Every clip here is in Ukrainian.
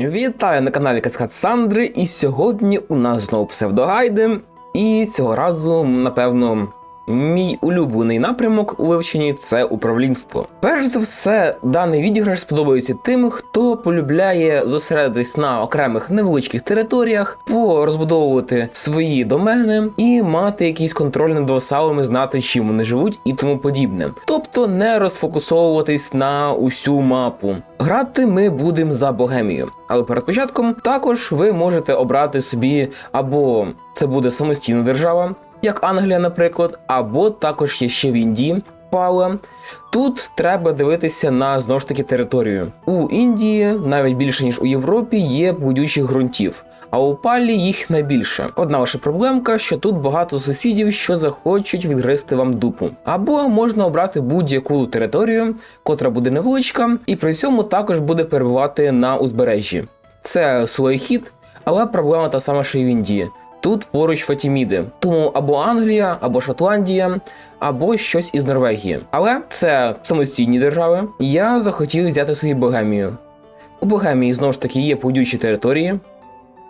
Вітаю на каналі Каскад Сандри, і сьогодні у нас знову псевдогайди. І цього разу, напевно, мій улюблений напрямок у вивченні це управлінство. Перш за все, даний відіграш сподобається тим, хто полюбляє зосередитись на окремих невеличких територіях, порозбудовувати свої домени і мати якийсь контроль над васалами, знати, чим вони живуть і тому подібне. Тобто не розфокусовуватись на усю мапу. Грати ми будемо за богемію, але перед початком також ви можете обрати собі або це буде самостійна держава, як Англія, наприклад, або також є ще в Індії Пала. Тут треба дивитися на знову ж таки територію. У Індії, навіть більше ніж у Європі, є будючих ґрунтів. А у палі їх найбільше. Одна ваша проблемка, що тут багато сусідів, що захочуть відгризти вам дупу. Або можна обрати будь-яку територію, котра буде невеличка, і при цьому також буде перебувати на узбережжі. Це хід, але проблема та сама, що і в Індії. Тут поруч Фатіміди, тому або Англія, або Шотландія, або щось із Норвегії. Але це самостійні держави. Я захотів взяти собі Богемію. У Богемії знову ж таки є подючі території.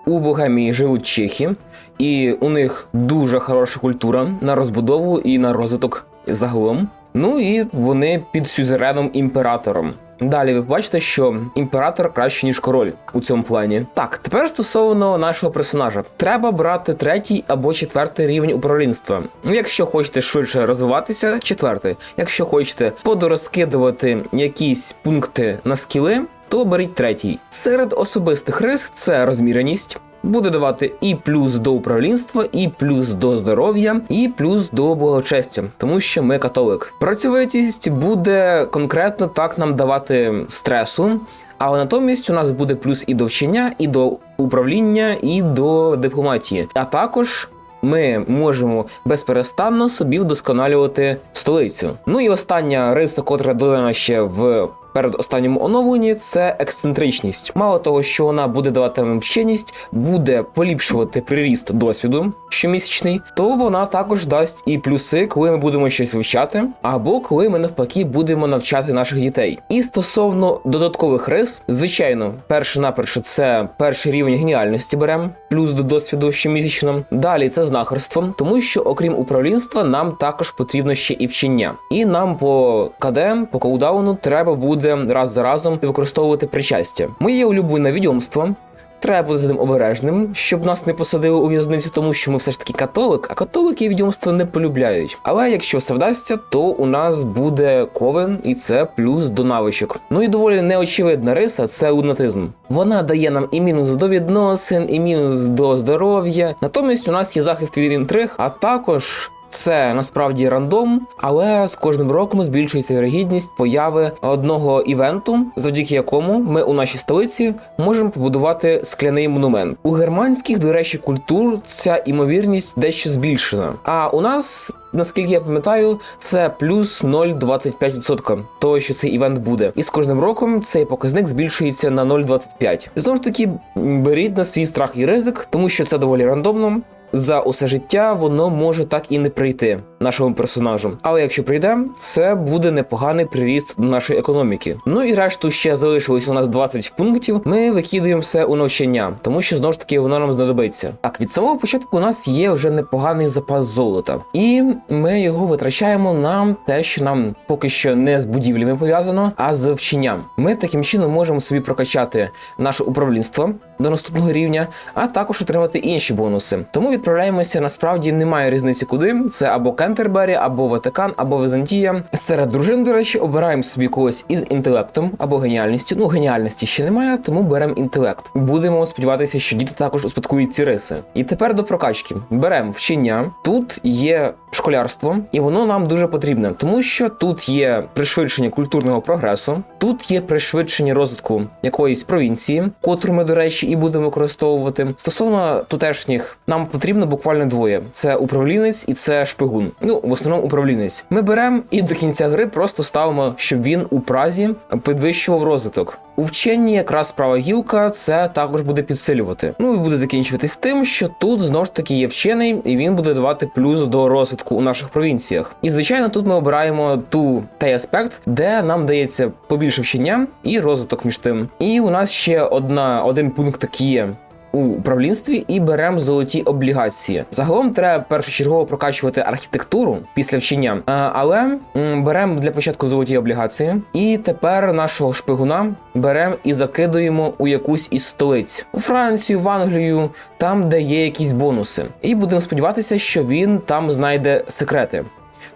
У Богемії живуть чехи, і у них дуже хороша культура на розбудову і на розвиток загалом. Ну і вони під сюзереном імператором. Далі ви бачите, що імператор краще ніж король у цьому плані. Так, тепер стосовно нашого персонажа, треба брати третій або четвертий рівень управлінства. Ну, якщо хочете швидше розвиватися, четвертий. Якщо хочете подорозкидувати якісь пункти на скіли, то беріть третій. Серед особистих рис це розміреність. Буде давати і плюс до управлінства, і плюс до здоров'я, і плюс до благочестя, тому що ми католик. Працьовитість буде конкретно так нам давати стресу, але натомість у нас буде плюс і до вчення, і до управління, і до дипломатії. А також ми можемо безперестанно собі вдосконалювати столицю. Ну і остання риса, котра додана ще в перед останньому оновленні, це ексцентричність. Мало того, що вона буде давати нам вченість, буде поліпшувати приріст досвіду щомісячний, то вона також дасть і плюси, коли ми будемо щось вивчати, або коли ми навпаки будемо навчати наших дітей. І стосовно додаткових рис, звичайно, перше наперше це перший рівень геніальності беремо, плюс до досвіду щомісячно. Далі це знахарство, тому що окрім управлінства, нам також потрібно ще і вчення. І нам по КД, по коудауну треба буде раз за разом використовувати причастя. Моє улюблене відьомство. Треба бути з ним обережним, щоб нас не посадили у в'язницю, тому що ми все ж таки католик, а католики відьомство не полюбляють. Але якщо все вдасться, то у нас буде ковен, і це плюс до навичок. Ну і доволі неочевидна риса це лунатизм. Вона дає нам і мінус до відносин, і мінус до здоров'я. Натомість у нас є захист від інтриг, а також. Це насправді рандом, але з кожним роком збільшується вірогідність появи одного івенту, завдяки якому ми у нашій столиці можемо побудувати скляний монумент. У германських, до речі, культур ця імовірність дещо збільшена. А у нас, наскільки я пам'ятаю, це плюс 0,25% того, що цей івент буде. І з кожним роком цей показник збільшується на 0,25. Знову ж таки, беріть на свій страх і ризик, тому що це доволі рандомно за усе життя воно може так і не прийти нашому персонажу. Але якщо прийде, це буде непоганий приріст до нашої економіки. Ну і решту ще залишилось у нас 20 пунктів. Ми викидуємо все у навчання, тому що знову ж таки воно нам знадобиться. Так, від самого початку у нас є вже непоганий запас золота, і ми його витрачаємо на те, що нам поки що не з будівлями пов'язано, а з вченням. Ми таким чином можемо собі прокачати наше управлінство до наступного рівня, а також отримати інші бонуси. Тому відправляємося насправді немає різниці куди. Це або Кентербері, або Ватикан, або Візантія. Серед дружин, до речі, обираємо собі когось із інтелектом або геніальністю. Ну, геніальності ще немає, тому беремо інтелект. Будемо сподіватися, що діти також успадкують ці риси. І тепер до прокачки беремо вчення. Тут є школярство, і воно нам дуже потрібне, тому що тут є пришвидшення культурного прогресу, тут є пришвидшення розвитку якоїсь провінції, котру ми, до речі, і будемо використовувати. Стосовно тутешніх, нам потрібно буквально двоє: це управлінець і це шпигун. Ну, в основному управлінець. Ми беремо і до кінця гри просто ставимо, щоб він у празі підвищував розвиток. У вченні якраз права гілка це також буде підсилювати. Ну і буде закінчуватись тим, що тут знову ж таки є вчений, і він буде давати плюс до розвитку у наших провінціях. І звичайно, тут ми обираємо ту той аспект, де нам дається побільше вчення і розвиток між тим. І у нас ще одна один пункт такий є. У управлінстві і беремо золоті облігації. Загалом треба першочергово прокачувати архітектуру після вчення, але беремо для початку золоті облігації, і тепер нашого шпигуна беремо і закидуємо у якусь із столиць у Францію, в Англію, там, де є якісь бонуси. І будемо сподіватися, що він там знайде секрети.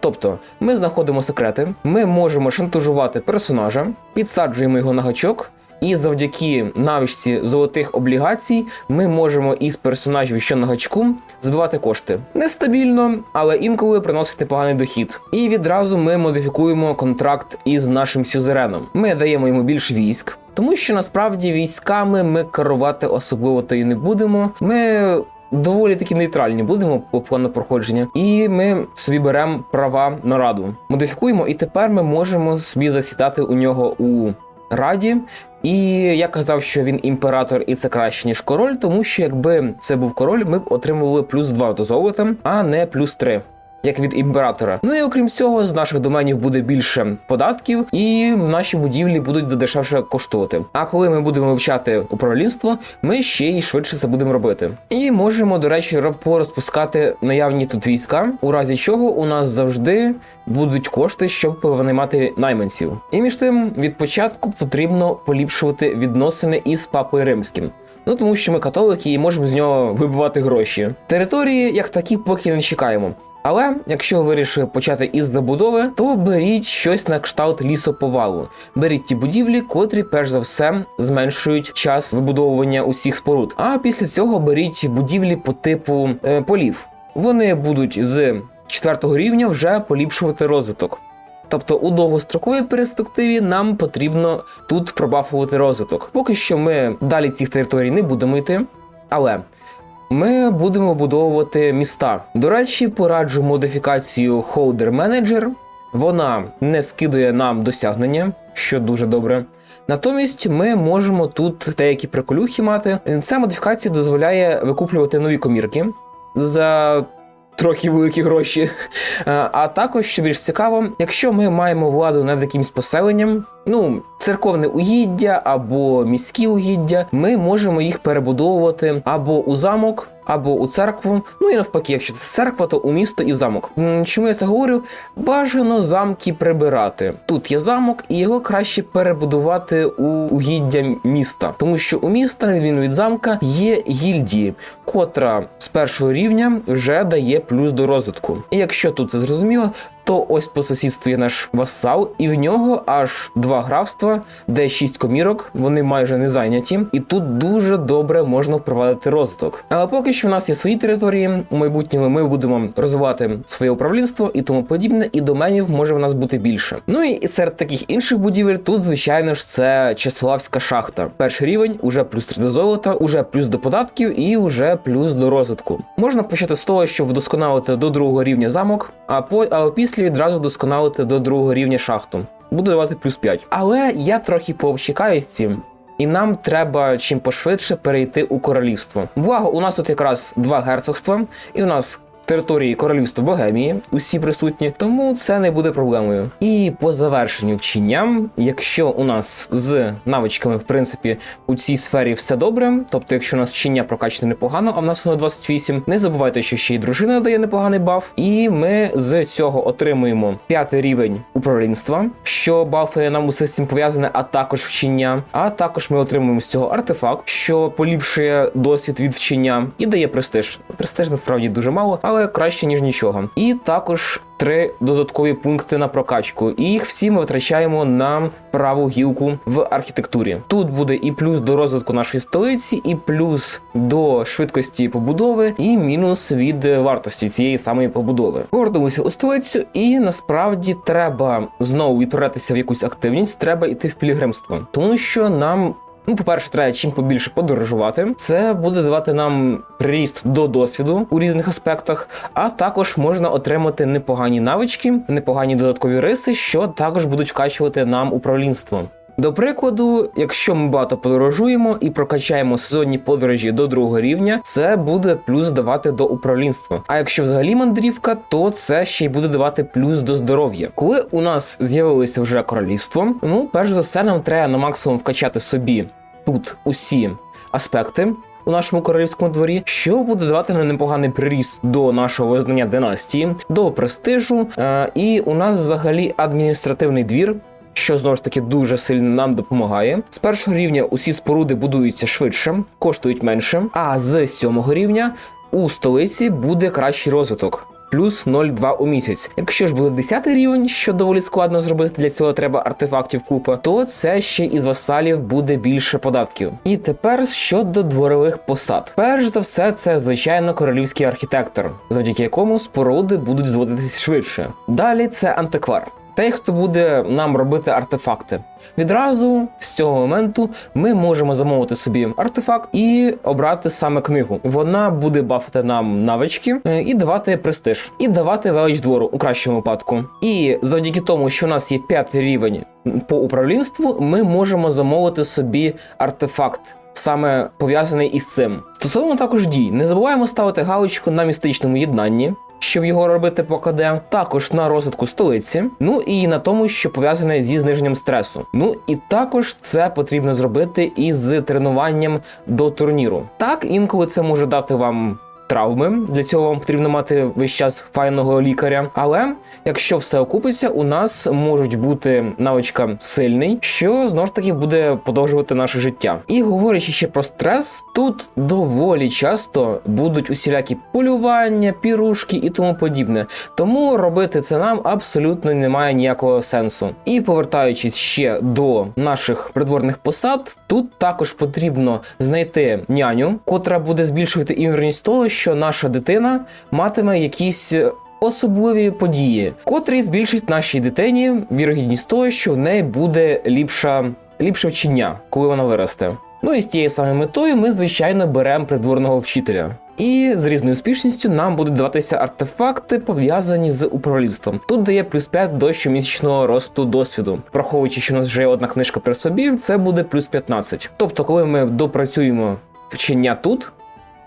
Тобто, ми знаходимо секрети, ми можемо шантажувати персонажа, підсаджуємо його на гачок. І завдяки навичці золотих облігацій ми можемо із персонажів, що на гачку, збивати кошти. Нестабільно, але інколи приносить непоганий дохід. І відразу ми модифікуємо контракт із нашим сюзереном. Ми даємо йому більше військ, тому що насправді військами ми керувати особливо то і не будемо. Ми доволі таки нейтральні будемо по плану проходження, і ми собі беремо права на раду. Модифікуємо, і тепер ми можемо собі засідати у нього у раді. І я казав, що він імператор, і це краще ніж король, тому що якби це був король, ми б отримували плюс 2 до золота, а не плюс 3. Як від імператора. Ну і окрім цього, з наших доменів буде більше податків, і наші будівлі будуть задешевше коштувати. А коли ми будемо вивчати управлінство, ми ще й швидше це будемо робити. І можемо, до речі, рабко розпускати наявні тут війська, у разі чого у нас завжди будуть кошти, щоб винаймати найманців. І між тим, від початку потрібно поліпшувати відносини із папою римським. Ну тому що ми католики і можемо з нього вибивати гроші. Території, як такі, поки не чекаємо. Але якщо ви вирішили почати із забудови, то беріть щось на кшталт лісоповалу. Беріть ті будівлі, котрі перш за все зменшують час вибудовування усіх споруд. А після цього беріть будівлі по типу е, полів. Вони будуть з четвертого рівня вже поліпшувати розвиток. Тобто у довгостроковій перспективі нам потрібно тут пробафувати розвиток. Поки що ми далі цих територій не будемо йти, але ми будемо будовувати міста. До речі, пораджу модифікацію Holder Manager. Вона не скидує нам досягнення, що дуже добре. Натомість ми можемо тут деякі приколюхи мати. Ця модифікація дозволяє викуплювати нові комірки за трохи великі гроші. Е, А також, що більш цікаво, якщо ми маємо владу над якимсь поселенням, ну, церковне угіддя або міські угіддя, ми можемо їх перебудовувати або у замок, або у церкву. Ну і навпаки, якщо це церква, то у місто і в замок. Чому я це говорю? Бажано замки прибирати. Тут є замок, і його краще перебудувати у угіддя міста, тому що у міста, на відміну від замка, є гільдії, котра з першого рівня вже дає плюс до розвитку. І якщо тут це зрозуміло, то ось по сусідству є наш васал, і в нього аж два графства, де шість комірок, вони майже не зайняті, і тут дуже добре можна впровадити розвиток. Але поки що в нас є свої території. У майбутньому ми будемо розвивати своє управлінство і тому подібне, і доменів може в нас бути більше. Ну і серед таких інших будівель тут, звичайно ж, це Чеславська шахта. Перший рівень, уже плюс 3 до золота, уже плюс до податків і уже плюс до розвитку. Можна почати з того, щоб вдосконалити до другого рівня замок, а по а після відразу досконалити до другого рівня шахту. Буду давати плюс 5. Але я трохи пообщикаю з цим. І нам треба чим пошвидше перейти у королівство. Благо, у нас тут якраз два герцогства, і у нас території королівства Богемії, усі присутні, тому це не буде проблемою. І по завершенню вчення, якщо у нас з навичками, в принципі, у цій сфері все добре, тобто, якщо у нас вчення прокачане непогано, а в нас воно 28, не забувайте, що ще й дружина дає непоганий баф, і ми з цього отримуємо п'ятий рівень управлінства, що бафи нам усе з цим пов'язане, а також вчення. А також ми отримуємо з цього артефакт, що поліпшує досвід від вчення і дає престиж. Престиж насправді дуже мало, але краще ніж нічого. І також три додаткові пункти на прокачку. І їх всі ми витрачаємо на праву гілку в архітектурі. Тут буде і плюс до розвитку нашої столиці, і плюс до швидкості побудови, і мінус від вартості цієї самої побудови. Повернемося у столицю, і насправді треба знову відправлятися в якусь активність. Треба йти в пілігримство, тому що нам. Ну, по-перше, треба чим побільше подорожувати. Це буде давати нам приріст до досвіду у різних аспектах, а також можна отримати непогані навички, непогані додаткові риси, що також будуть вкачувати нам управлінство. До прикладу, якщо ми багато подорожуємо і прокачаємо сезонні подорожі до другого рівня, це буде плюс давати до управлінства. А якщо взагалі мандрівка, то це ще й буде давати плюс до здоров'я. Коли у нас з'явилося вже королівство, ну перш за все нам треба на максимум вкачати собі тут усі аспекти. У нашому королівському дворі, що буде давати нам непоганий приріст до нашого визнання династії, до престижу. Е, і у нас взагалі адміністративний двір, що знову ж таки дуже сильно нам допомагає. З першого рівня усі споруди будуються швидше, коштують менше. А з сьомого рівня у столиці буде кращий розвиток. Плюс 0,2 у місяць. Якщо ж буде 10 рівень, що доволі складно зробити, для цього треба артефактів купа, то це ще із васалів буде більше податків. І тепер щодо дворових посад. Перш за все, це звичайно королівський архітектор, завдяки якому споруди будуть зводитись швидше. Далі це антиквар. Той, хто буде нам робити артефакти. Відразу з цього моменту ми можемо замовити собі артефакт і обрати саме книгу. Вона буде бафати нам навички е, і давати престиж, і давати велич двору у кращому випадку. І завдяки тому, що у нас є п'ятий рівень по управлінству, ми можемо замовити собі артефакт. Саме пов'язаний із цим. Стосовно також дій, не забуваємо ставити галочку на містичному єднанні, щоб його робити по КД, також на розвитку столиці, ну і на тому, що пов'язане зі зниженням стресу. Ну і також це потрібно зробити із тренуванням до турніру. Так, інколи це може дати вам. Травми для цього вам потрібно мати весь час файного лікаря. Але якщо все окупиться, у нас можуть бути навичка сильний, що знову ж таки буде подовжувати наше життя. І говорячи ще про стрес, тут доволі часто будуть усілякі полювання, пірушки і тому подібне. Тому робити це нам абсолютно немає ніякого сенсу. І повертаючись ще до наших придворних посад, тут також потрібно знайти няню, котра буде збільшувати імірність того, що наша дитина матиме якісь. Особливі події, котрі збільшать нашій дитині вірогідність того, що в неї буде ліпша, ліпше вчення, коли вона виросте. Ну і з тією самою метою ми, звичайно, беремо придворного вчителя. І з різною успішністю нам будуть даватися артефакти, пов'язані з управлінством. Тут дає плюс 5 до щомісячного росту досвіду. Враховуючи, що у нас вже є одна книжка при собі, це буде плюс 15. Тобто, коли ми допрацюємо вчення тут.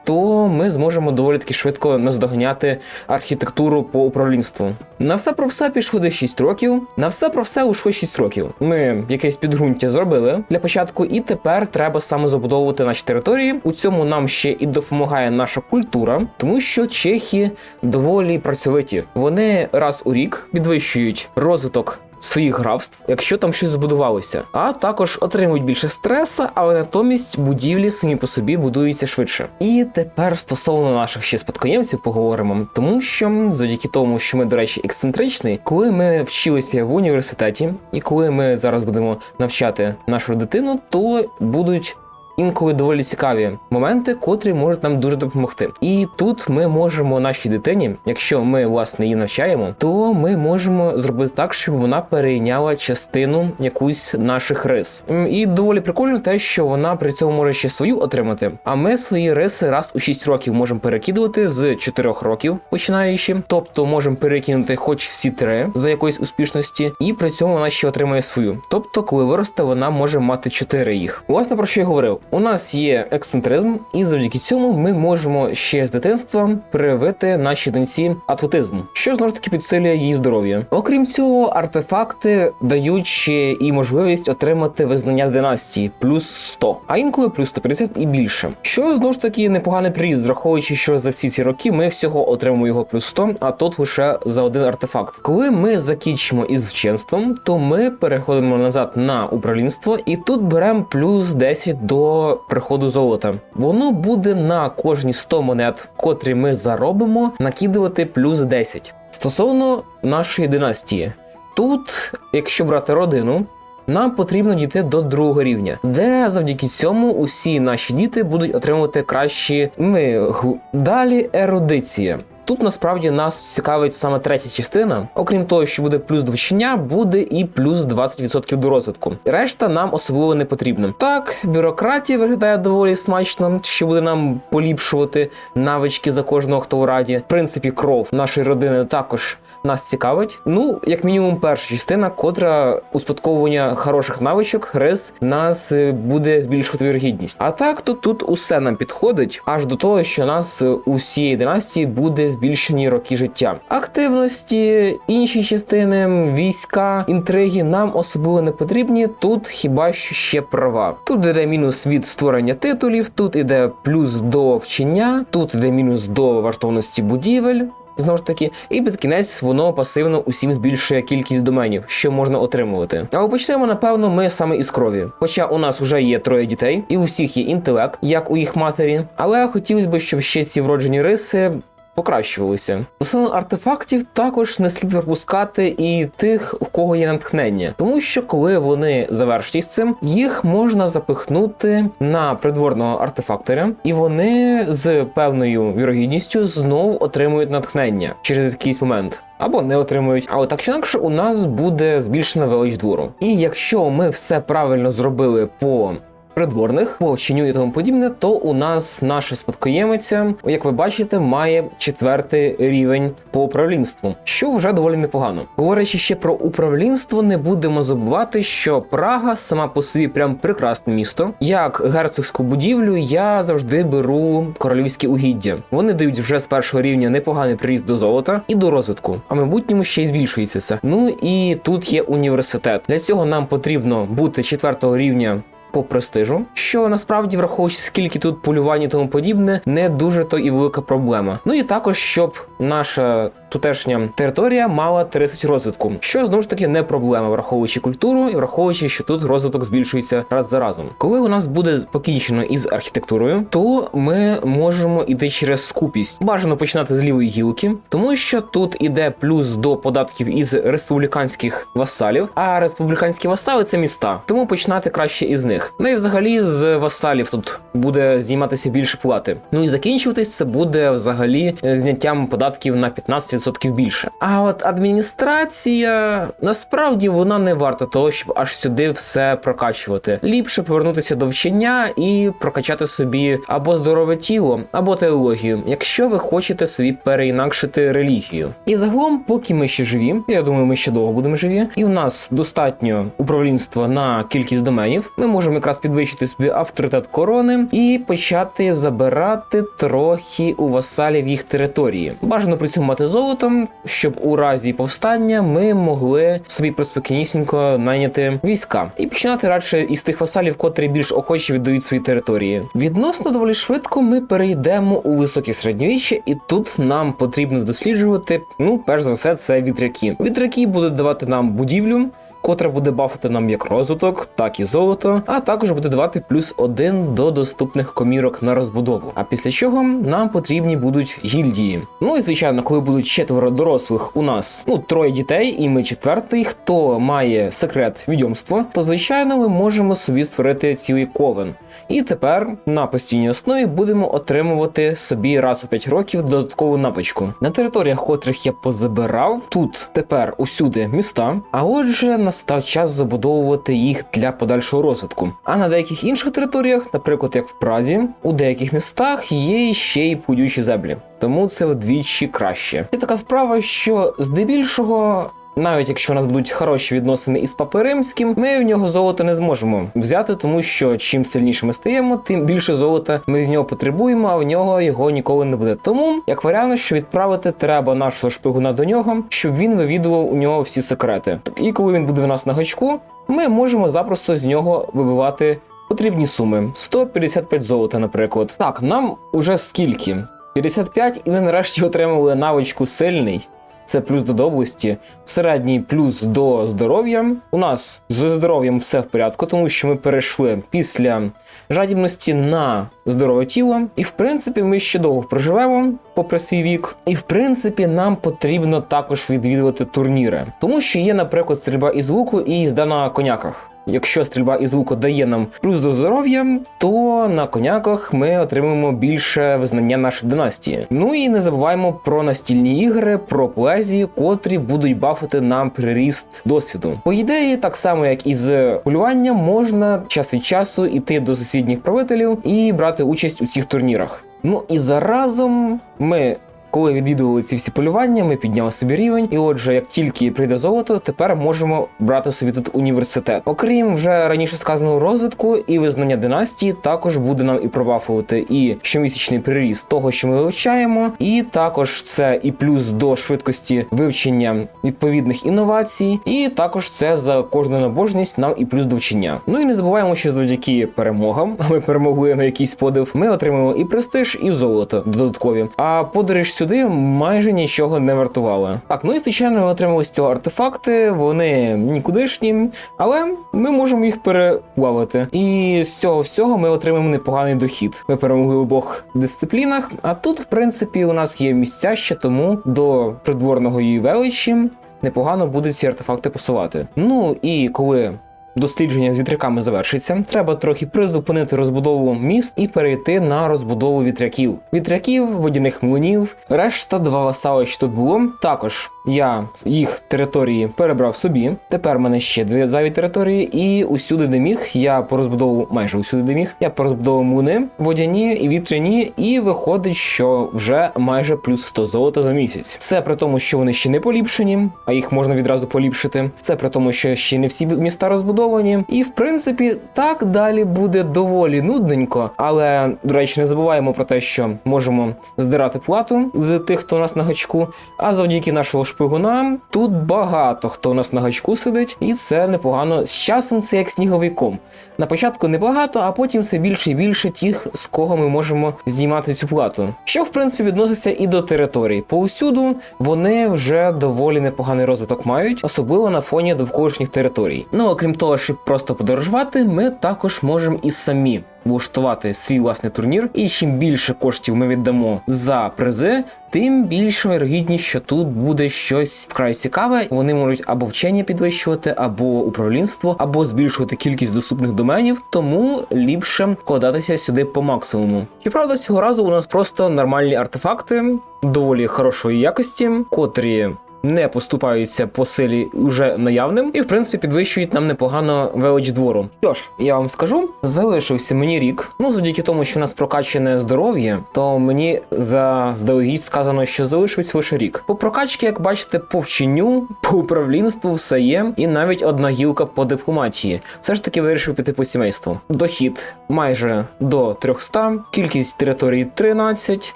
То ми зможемо доволі таки швидко наздоганяти архітектуру по управлінству. На все про все пішло десь 6 років. На все про все ушло 6 років. Ми якесь підґрунтя зробили для початку, і тепер треба саме забудовувати наші території. У цьому нам ще і допомагає наша культура, тому що чехи доволі працьовиті. Вони раз у рік підвищують розвиток своїх графств, якщо там щось збудувалося, а також отримують більше стреса, але натомість будівлі самі по собі будуються швидше. І тепер стосовно наших ще спадкоємців поговоримо, тому що завдяки тому, що ми, до речі, ексцентричний, коли ми вчилися в університеті, і коли ми зараз будемо навчати нашу дитину, то будуть інколи доволі цікаві моменти, котрі можуть нам дуже допомогти. І тут ми можемо нашій дитині, якщо ми власне її навчаємо, то ми можемо зробити так, щоб вона перейняла частину якусь наших рис. І доволі прикольно те, що вона при цьому може ще свою отримати. А ми свої риси раз у 6 років можемо перекидувати з 4 років, починаючи. Тобто можемо перекинути хоч всі три за якоїсь успішності, і при цьому вона ще отримає свою. Тобто, коли виросте, вона може мати 4 їх. Власне про що я говорив? У нас є ексцентризм, і завдяки цьому ми можемо ще з дитинства привити нашій доньці атлетизм, що знову ж таки підсилює її здоров'я. Окрім цього, артефакти дають ще і можливість отримати визнання династії плюс 100, а інколи плюс 150 і більше. Що знову ж таки непоганий приріст, враховуючи, що за всі ці роки ми всього отримуємо його плюс 100, а тут лише за один артефакт. Коли ми закінчимо із вченством, то ми переходимо назад на управлінство, і тут беремо плюс 10 до приходу золота. Воно буде на кожні 100 монет, котрі ми заробимо, накидувати плюс 10. Стосовно нашої династії, тут, якщо брати родину. Нам потрібно дійти до другого рівня, де завдяки цьому усі наші діти будуть отримувати кращі ми. Далі ерудиція. Тут насправді нас цікавить саме третя частина. Окрім того, що буде плюс до буде і плюс 20% до розвитку. Решта нам особливо не потрібна. Так, бюрократія виглядає доволі смачно, що буде нам поліпшувати навички за кожного, хто у раді. В принципі, кров нашої родини також нас цікавить. Ну, як мінімум, перша частина, котра успадковування хороших навичок, рис нас е, буде збільшувати вірогідність. А так, то тут усе нам підходить, аж до того, що нас е, у всієї династії буде збільшені роки життя. Активності, інші частини, війська, інтриги нам особливо не потрібні. Тут хіба що ще права. Тут іде мінус від створення титулів, тут іде плюс до вчення, тут іде мінус до вартовності будівель. Знову ж таки, і під кінець воно пасивно усім збільшує кількість доменів, що можна отримувати. Але почнемо, напевно, ми саме із крові. Хоча у нас вже є троє дітей, і у всіх є інтелект, як у їх матері. Але хотілося б, щоб ще ці вроджені риси. Покращувалися стосовно артефактів також не слід пропускати і тих, у кого є натхнення, тому що коли вони завершать із цим, їх можна запихнути на придворного артефактора, і вони з певною вірогідністю знов отримують натхнення через якийсь момент. Або не отримують, але так чи інакше у нас буде збільшена велич двору. І якщо ми все правильно зробили по придворних по і тому подібне, то у нас наша спадкоємиця, як ви бачите, має четвертий рівень по управлінству, що вже доволі непогано. Говорячи ще про управлінство, не будемо забувати, що Прага сама по собі прям прекрасне місто. Як герцогську будівлю я завжди беру королівські угіддя. Вони дають вже з першого рівня непоганий приріст до золота і до розвитку, а в майбутньому ще й збільшується це. Ну і тут є університет. Для цього нам потрібно бути четвертого рівня по престижу, що насправді, враховуючи скільки тут полювань і тому подібне, не дуже то і велика проблема. Ну і також щоб наша тутешня територія мала 30 розвитку, що знову ж таки не проблема, враховуючи культуру і враховуючи, що тут розвиток збільшується раз за разом. Коли у нас буде покінчено із архітектурою, то ми можемо іти через скупість. Бажано починати з лівої гілки, тому що тут іде плюс до податків із республіканських васалів, а республіканські васали це міста, тому починати краще із них. Ну і взагалі з васалів тут буде зніматися більше плати. Ну і закінчуватись це буде взагалі е, зняттям податків на 15% більше. А от адміністрація насправді вона не варта того, щоб аж сюди все прокачувати. Ліпше повернутися до вчення і прокачати собі або здорове тіло, або теологію, якщо ви хочете собі переінакшити релігію. І загалом, поки ми ще живі, я думаю, ми ще довго будемо живі, і у нас достатньо управлінства на кількість доменів. Ми можемо якраз підвищити собі авторитет корони і почати забирати трохи у васалів їх території. Бажано при цьому мати золотом, щоб у разі повстання ми могли собі приспокійнісінько найняти війська і починати радше із тих васалів, котрі більш охоче віддають свої території. Відносно доволі швидко ми перейдемо у високі середньовіччя, і тут нам потрібно досліджувати. Ну, перш за все, це вітряки. Вітряки будуть давати нам будівлю котра буде бафати нам як розвиток, так і золото, а також буде давати плюс один до доступних комірок на розбудову. А після чого нам потрібні будуть гільдії. Ну і звичайно, коли будуть четверо дорослих, у нас ну троє дітей, і ми четвертий, хто має секрет відьомства, то звичайно ми можемо собі створити цілий ковен. І тепер на постійній основі будемо отримувати собі раз у 5 років додаткову навичку. На територіях, котрих я позабирав, тут тепер усюди міста. А отже, настав час забудовувати їх для подальшого розвитку. А на деяких інших територіях, наприклад, як в Празі, у деяких містах є ще й пудючі землі. Тому це вдвічі краще. І така справа, що здебільшого навіть якщо у нас будуть хороші відносини із Папи Римським, ми в нього золото не зможемо взяти, тому що чим сильніше ми стаємо, тим більше золота ми з нього потребуємо, а в нього його ніколи не буде. Тому як варіант, що відправити треба нашого шпигуна до нього, щоб він вивідував у нього всі секрети. І коли він буде в нас на гачку, ми можемо запросто з нього вибивати потрібні суми: 155 золота, наприклад. Так, нам уже скільки? 55, і ми нарешті отримали навичку сильний. Це плюс до доблесті, середній плюс до здоров'я. У нас з здоров'ям все в порядку, тому що ми перейшли після жадібності на здорове тіло. І в принципі, ми ще довго проживемо, попри свій вік. І в принципі, нам потрібно також відвідувати турніри, тому що є, наприклад, стрільба із луку і їзда на коняках. Якщо стрільба із луку дає нам плюс до здоров'я, то на коняках ми отримаємо більше визнання нашої династії. Ну і не забуваємо про настільні ігри, про поезію, котрі будуть бафити нам приріст досвіду. По ідеї, так само як і з полюванням, можна час від часу іти до сусідніх правителів і брати участь у цих турнірах. Ну і заразом ми. Коли відвідували ці всі полювання, ми підняли собі рівень, і отже, як тільки прийде золото, тепер можемо брати собі тут університет. Окрім вже раніше сказаного розвитку і визнання династії, також буде нам і пробафувати і щомісячний приріст того, що ми вивчаємо, і також це і плюс до швидкості вивчення відповідних інновацій, і також це за кожну набожність нам і плюс до вчення. Ну і не забуваємо, що завдяки перемогам, а ми перемогли на якийсь подив, ми отримаємо і престиж, і золото додаткові. А подорож сюди майже нічого не вартувала. Так, ну і звичайно, ми отримали з цього артефакти, вони нікудишні, але ми можемо їх переплавити. І з цього всього ми отримаємо непоганий дохід. Ми перемогли в обох дисциплінах. А тут, в принципі, у нас є місця ще тому до придворного її величі. Непогано буде ці артефакти посувати. Ну і коли дослідження з вітряками завершиться, треба трохи призупинити розбудову міст і перейти на розбудову вітряків. Вітряків, водяних млинів, решта два васали, що тут було. Також я їх території перебрав собі. Тепер в мене ще дві зайві території, і усюди, де міг, я порозбудовував майже усюди, де міг, я порозбудовував млини, водяні і вітряні, і виходить, що вже майже плюс 100 золота за місяць. Це при тому, що вони ще не поліпшені, а їх можна відразу поліпшити. Це при тому, що ще не всі міста розбудовані. І в принципі, так далі буде доволі нудненько. Але, до речі, не забуваємо про те, що можемо здирати плату з тих, хто у нас на гачку. А завдяки нашого шпигуна тут багато хто у нас на гачку сидить, і це непогано. З часом це як сніговий ком. На початку небагато, а потім все більше і більше тих, з кого ми можемо знімати цю плату. Що в принципі відноситься і до територій. Поусюду вони вже доволі непоганий розвиток мають, особливо на фоні довколишніх територій. Ну окрім того, щоб просто подорожувати, ми також можемо і самі влаштувати свій власний турнір. І чим більше коштів ми віддамо за призи, тим більше вірогідність, що тут буде щось вкрай цікаве. Вони можуть або вчення підвищувати, або управлінство, або збільшувати кількість доступних доменів, тому ліпше вкладатися сюди по максимуму. Щоправда, цього разу у нас просто нормальні артефакти доволі хорошої якості, котрі не поступаються по силі уже наявним, і в принципі підвищують нам непогано велич двору. Що ж, я вам скажу, залишився мені рік. Ну, завдяки тому, що у нас прокачане здоров'я, то мені заздалегідь сказано, що залишився лише рік. По прокачці, як бачите, по вченню, по управлінству все є, і навіть одна гілка по дипломатії. Все ж таки вирішив піти по сімейству. Дохід майже до 300, кількість територій 13,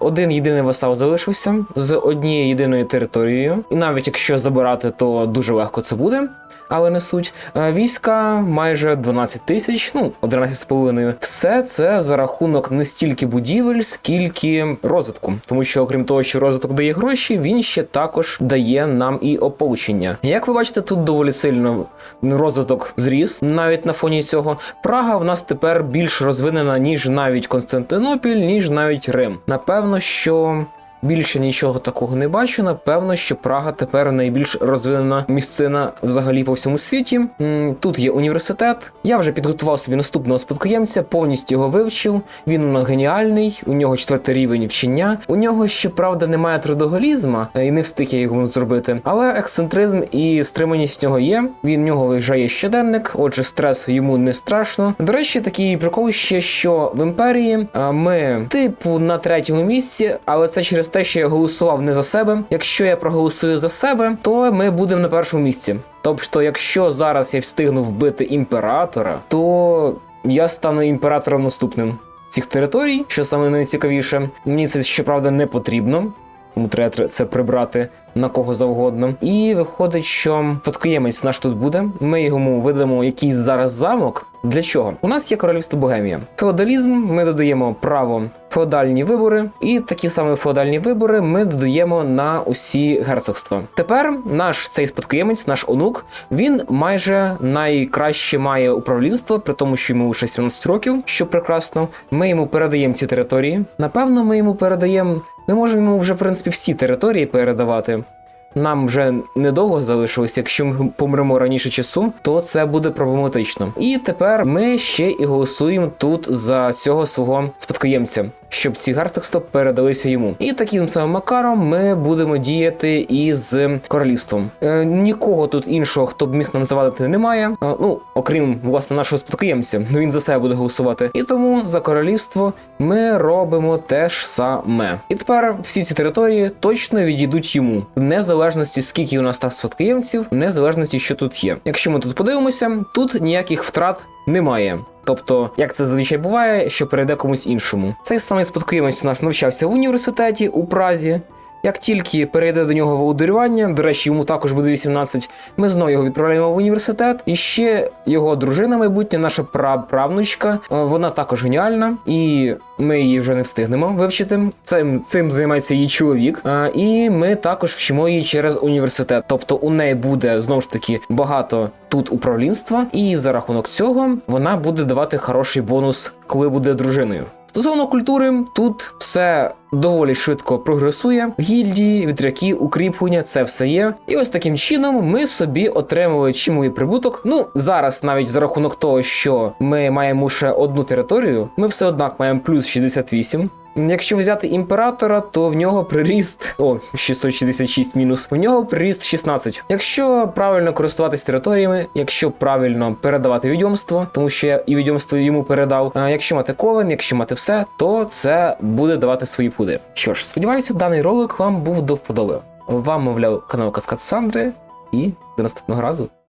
один єдиний васал залишився з однією єдиною територією, і навіть якщо забирати, то дуже легко це буде. Але не суть. Е, Війська майже 12 тисяч, ну 11 з половиною. Все це за рахунок не стільки будівель, скільки розвитку. Тому що, окрім того, що розвиток дає гроші, він ще також дає нам і ополчення. Як ви бачите, тут доволі сильно розвиток зріс навіть на фоні цього. Прага в нас тепер більш розвинена, ніж навіть Константинопіль, ніж навіть Рим. Напевно, що. Більше нічого такого не бачу. Напевно, що Прага тепер найбільш розвинена місцина взагалі по всьому світі. Тут є університет. Я вже підготував собі наступного спадкоємця, повністю його вивчив. Він геніальний, у нього четвертий рівень вчення. У нього, щоправда, немає трудоголізма, е, і не встиг я його зробити. Але ексцентризм і стриманість в нього є. Він в нього виїжджає щоденник, отже, стрес йому не страшно. До речі, такий прикол ще, що в імперії а, ми, типу, на третьому місці, але це через те, що я голосував не за себе. Якщо я проголосую за себе, то ми будемо на першому місці. Тобто, якщо зараз я встигну вбити імператора, то я стану імператором наступним цих територій, що саме найцікавіше. Мені це щоправда не потрібно. Тому треба це прибрати на кого завгодно. І виходить, що спадкоємець наш тут буде. Ми йому видамо якийсь зараз замок. Для чого? У нас є королівство Богемія. Феодалізм ми додаємо право феодальні вибори, і такі самі феодальні вибори ми додаємо на усі герцогства. Тепер наш цей спадкоємець, наш онук, він майже найкраще має управлінство, при тому, що йому лише 17 років, що прекрасно. Ми йому передаємо ці території. Напевно, ми йому передаємо. Ми можемо йому вже в принципі всі території передавати. Нам вже недовго залишилось. Якщо ми помремо раніше часу, то це буде проблематично. І тепер ми ще і голосуємо тут за цього свого спадкоємця, щоб ці герцогства передалися йому. І таким самим макаром ми будемо діяти і з королівством. Е, нікого тут іншого, хто б міг нам завадити, немає. Е, ну окрім власне нашого спадкоємця, ну він за себе буде голосувати. І тому за королівство ми робимо те ж саме. І тепер всі ці території точно відійдуть йому, в незалежності скільки у нас та спадкоємців, в незалежності, що тут є. Якщо ми тут подивимося, тут ніяких втрат немає. Тобто, як це зазвичай буває, що перейде комусь іншому. Цей самий спадкоємець у нас навчався в університеті у Празі. Як тільки перейде до нього володарювання, до речі, йому також буде 18, ми знову його відправляємо в університет. І ще його дружина майбутня, наша праправнучка, е, вона також геніальна, і ми її вже не встигнемо вивчити. Цим цим займається її чоловік. Е, І ми також вчимо її через університет. Тобто у неї буде знову ж таки багато тут управлінства, і за рахунок цього вона буде давати хороший бонус, коли буде дружиною. Стосовно культури, тут все доволі швидко прогресує. Гільдії, вітряки, укріплення, це все є. І ось таким чином ми собі отримали чимовий прибуток. Ну зараз, навіть за рахунок того, що ми маємо ще одну територію, ми все однак маємо плюс 68. Якщо взяти імператора, то в нього приріст о 666 мінус. В нього приріст 16. Якщо правильно користуватись територіями, якщо правильно передавати відьомство, тому що я і відьомство йому передав. А якщо мати ковен, якщо мати все, то це буде давати свої плоди. Що ж, сподіваюся, даний ролик вам був до вподоби. Вам мовляв канал Каскад Сандри, і до наступного разу.